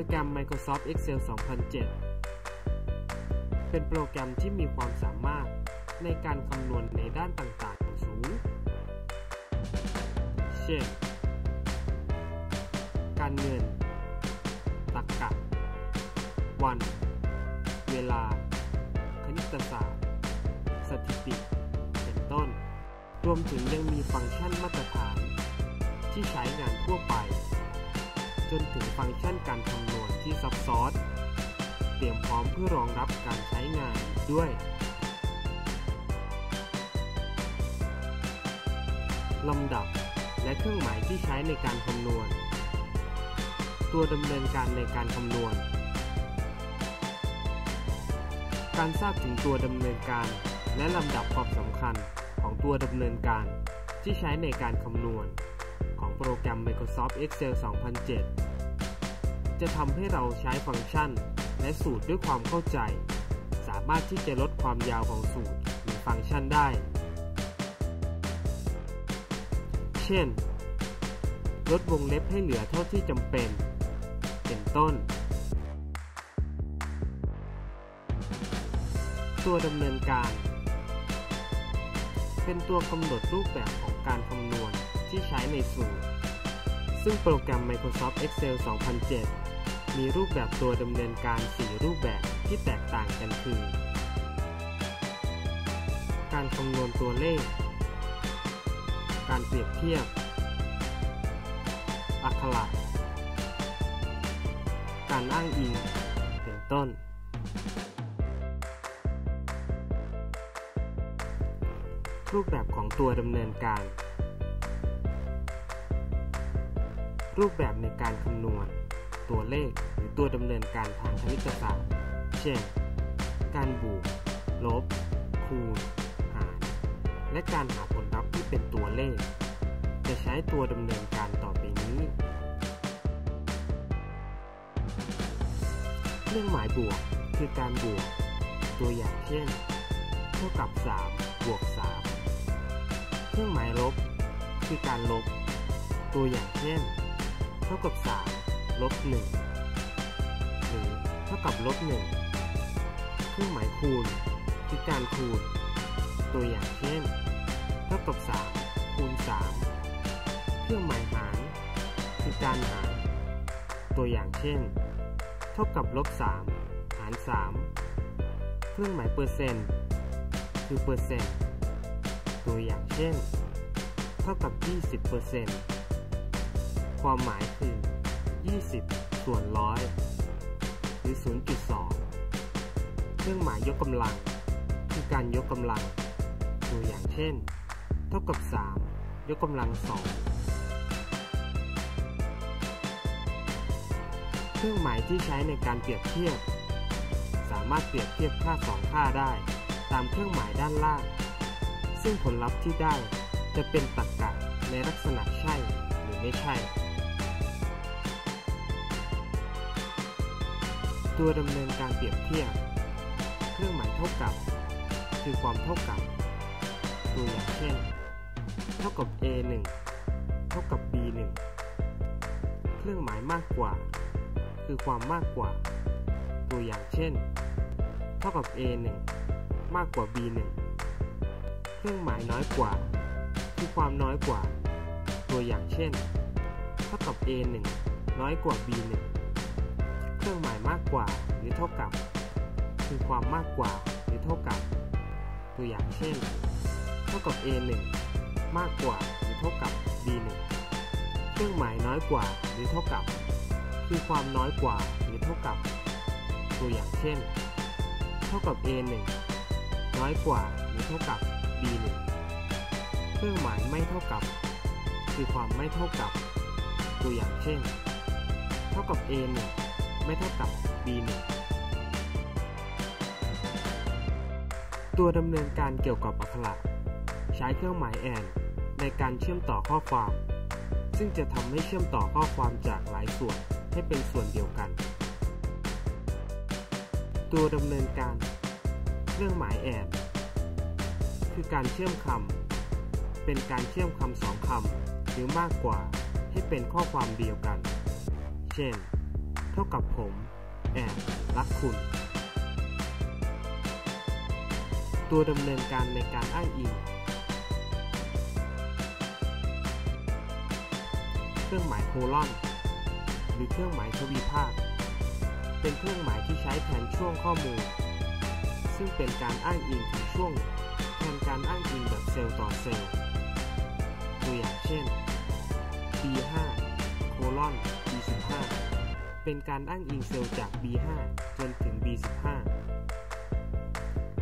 รแกรม Microsoft Excel 2007 เป็นโปรแกรมที่มีความสามารถในการคำนวณในด้านต่างๆ สูง เช่น การเงิน ตรรกะ วัน เวลา คณิตศาสตร์ สถิติ เป็นต้น รวมถึงยังมีฟังก์ชันมาตรฐาน ที่ใช้งานทั่วไป จนถึงฟังก์ชันการคำนวณที่ซับซ้อนเตรียมพร้อมเพื่อรองรับการใช้งานด้วย ลำดับและเครื่องหมายที่ใช้ในการคำนวณ ตัวดำเนินการในการคำนวณ การทราบถึงตัวดำเนินการ และลำดับความสำคัญของตัวดำเนินการที่ใช้ในการคำนวณ โปรแกรม Microsoft Excel 2007 จะทำให้เราใช้ฟังก์ชัน และสูตรด้วยความเข้าใจ สามารถที่จะลดความยาวของสูตรหรือฟังก์ชันได้ เช่น ลดวงเล็บให้เหลือเท่าที่จำเป็น เป็นต้น ตัวดำเนินการเป็นตัวกำหนดรูปแบบของการคำนวณ ที่ใช้ในสูตร ซึ่งโปรแกรม Microsoft Excel 2007 มีรูปแบบตัวดำเนินการ 4 รูปแบบที่แตกต่างกันคือ การคำนวณตัวเลข การเปรียบเทียบ อักขระการอ้างอิงเป็นต้น รูปแบบของตัวดำเนินการ รูปแบบในการคำนวณ ตัวเลขหรือตัวดำเนินการทางคณิตศาสตร์ เช่น การบวก ลบ คูณ หาร และการหาผลลัพธ์ที่เป็นตัวเลข จะใช้ตัวดำเนินการต่อไปนี้ เครื่องหมายบวกคือการบวก ตัวอย่างเช่น เท่ากับ 3 บวก 3 เครื่องหมายลบ คือการลบ ตัวอย่างเช่น เท่ากับ 3 ลบ1หรือเท่ากับลบ1เครื่องหมายคูณคือการคูณ ตัวอย่างเช่น เท่ากับ 3 คูณ 3 เครื่องหมายหาร คือการหาร ตัวอย่างเช่น เท่ากับลบ3หาร 3 เครื่องหมายเปอร์เซ็นต์ คือเปอร์เซ็นต์ ตัวอย่างเช่น เท่ากับ 20% ความหมายคือ 20 ส่วนร้อยหรือ 0.2 เครื่องหมายยกกำลัง คือการยกกำลัง ตัวอย่างเช่น เท่ากับ 3 ยกกำลัง 2 เครื่องหมายที่ใช้ในการเปรียบเทียบ สามารถเปรียบเทียบค่า 2 ค่าได้ ตามเครื่องหมายด้านล่าง ซึ่งผลลัพธ์ที่ได้จะเป็นตรรกะในลักษณะใช่หรือไม่ใช่ ตัวดำเนินการเปรียบเทียบ เครื่องหมายเท่ากับ คือความเท่ากับ ตัวอย่างเช่น เท่ากับ a 1เท่ากับ b 1เครื่องหมายมากกว่า คือความมากกว่า ตัวอย่างเช่น เท่ากับ a 1มากกว่า b 1เครื่องหมายน้อยกว่า คือความน้อยกว่า ตัวอย่างเช่น เท่ากับ a 1น้อยกว่า b 1 เครื่องหมายมากกว่าหรือเท่ากับ คือความมากกว่าหรือเท่ากับ ตัวอย่างเช่น เท่ากับ a 1มากกว่าหรือเท่ากับ b 1เครื่องหมายน้อยกว่าหรือเท่ากับ คือความน้อยกว่าหรือเท่ากับ ตัวอย่างเช่น เท่ากับ a 1น้อยกว่าหรือเท่ากับ b 1เครื่องหมายไม่เท่ากับ คือความไม่เท่ากับ ตัวอย่างเช่น เท่ากับ a 1 ไม่เท่ากับ b 1 ตัวดำเนินการเกี่ยวกับอักขระ ใช้เครื่องหมายแอนในการเชื่อมต่อข้อความ ซึ่งจะทำให้เชื่อมต่อข้อความจากหลายส่วนให้เป็นส่วนเดียวกัน ตัวดำเนินการเครื่องหมายแอนคือการเชื่อมคำเป็นการเชื่อมคำสองคำหรือมากกว่าให้เป็นข้อความเดียวกัน เช่น เท่ากับผมแอบรักคุณ ตัวดำเนินการในการอ้างอิง เครื่องหมายโคลอน หรือเครื่องหมายทวีภาค เป็นเครื่องหมายที่ใช้แทนช่วงข้อมูล ซึ่งเป็นการอ้างอิงถึงช่วงแทนการอ้างอิงแบบเซลล์ต่อเซลล์ ตัวอย่างเช่น B5 โคลอน B15 เป็นการอ้างอิงเซลล์จาก B5 จนถึง B15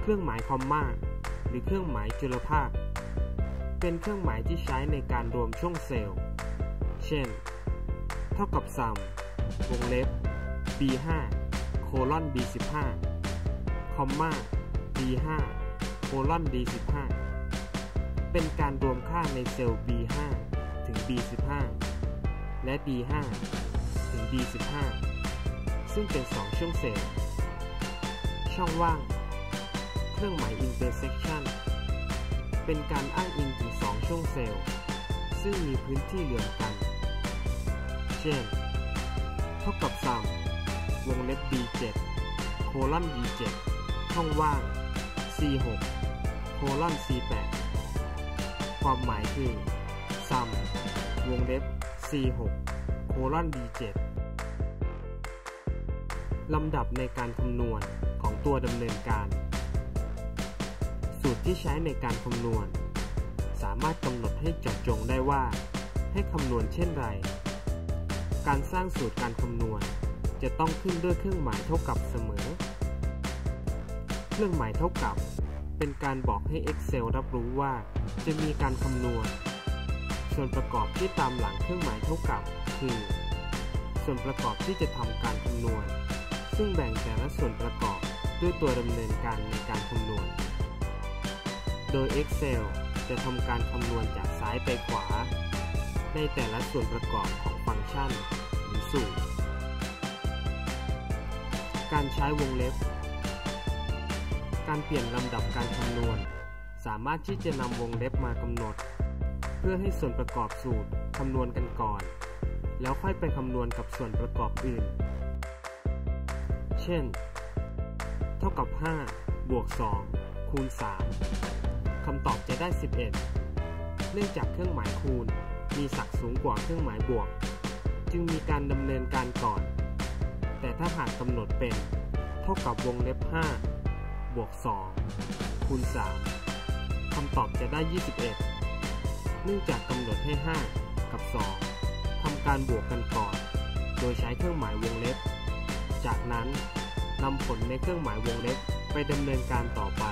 เครื่องหมายคอมมาหรือเครื่องหมายจุลภาค เป็นเครื่องหมายที่ใช้ในการรวมช่วงเซลล์ เช่น เท่ากับซัมวงเล็บ B5 โคลอน B15 คอมมา B5 โคลอน B15 เป็นการรวมค่าในเซลล์ B5 ถึง B15 และ B5 ถึง B15 ซึ่งเป็น 2 ช่วงเซลล์ช่องว่าง เครื่องหมาย intersection เป็นการอ้างอิงถึง 2 ช่วงเซลล์ ซึ่งมีพื้นที่รวมกัน เช่น เท่ากับซัมวงเล็บ B7 โคลอน B7 ช่องว่าง C6 โคลอน C8 ความหมายคือซัมวงเล็บ C6 โคลอน B7 ลำดับในการคำนวณของตัวดำเนินการ สูตรที่ใช้ในการคำนวณ สามารถกำหนดให้เจาะจงได้ว่า ให้คำนวณเช่นไร การสร้างสูตรการคำนวณ จะต้องขึ้นด้วยเครื่องหมายเท่ากับเสมอ เครื่องหมายเท่ากับ เป็นการบอกให้ Excel รับรู้ว่า จะมีการคำนวณ ส่วนประกอบที่ตามหลังเครื่องหมายเท่ากับ คือ ส่วนประกอบที่จะทำการคำนวณ ซึ่งแบ่งแต่ละส่วนประกอบด้วยตัวดำเนินการในการคำนวณ โดย Excel จะทำการคำนวณจากซ้ายไปขวา ในแต่ละส่วนประกอบของฟังก์ชันหรือสูตร การใช้วงเล็บ การเปลี่ยนลำดับการคำนวณ สามารถที่จะนำวงเล็บมากำหนด เพื่อให้ส่วนประกอบสูตรคำนวณกันก่อน แล้วค่อยไปคำนวณกับส่วนประกอบอื่น เช่น เท่ากับ 5 บวก 2 คูณ 3 คำตอบจะได้ 11 เนื่องจากเครื่องหมายคูณมีศักดิ์สูงกว่าเครื่องหมายบวก จึงมีการดำเนินการก่อน แต่ถ้าหากกำหนดเป็น เท่ากับวงเล็บ 5 บวก 2 คูณ 3 คำตอบจะได้ 21 เนื่องจากกำหนดให้ 5 กับ 2ทำการบวกกันก่อน โดยใช้เครื่องหมายวงเล็บ จากนั้นนำผลในเครื่องหมายวงเล็บไปดำเนินการต่อไป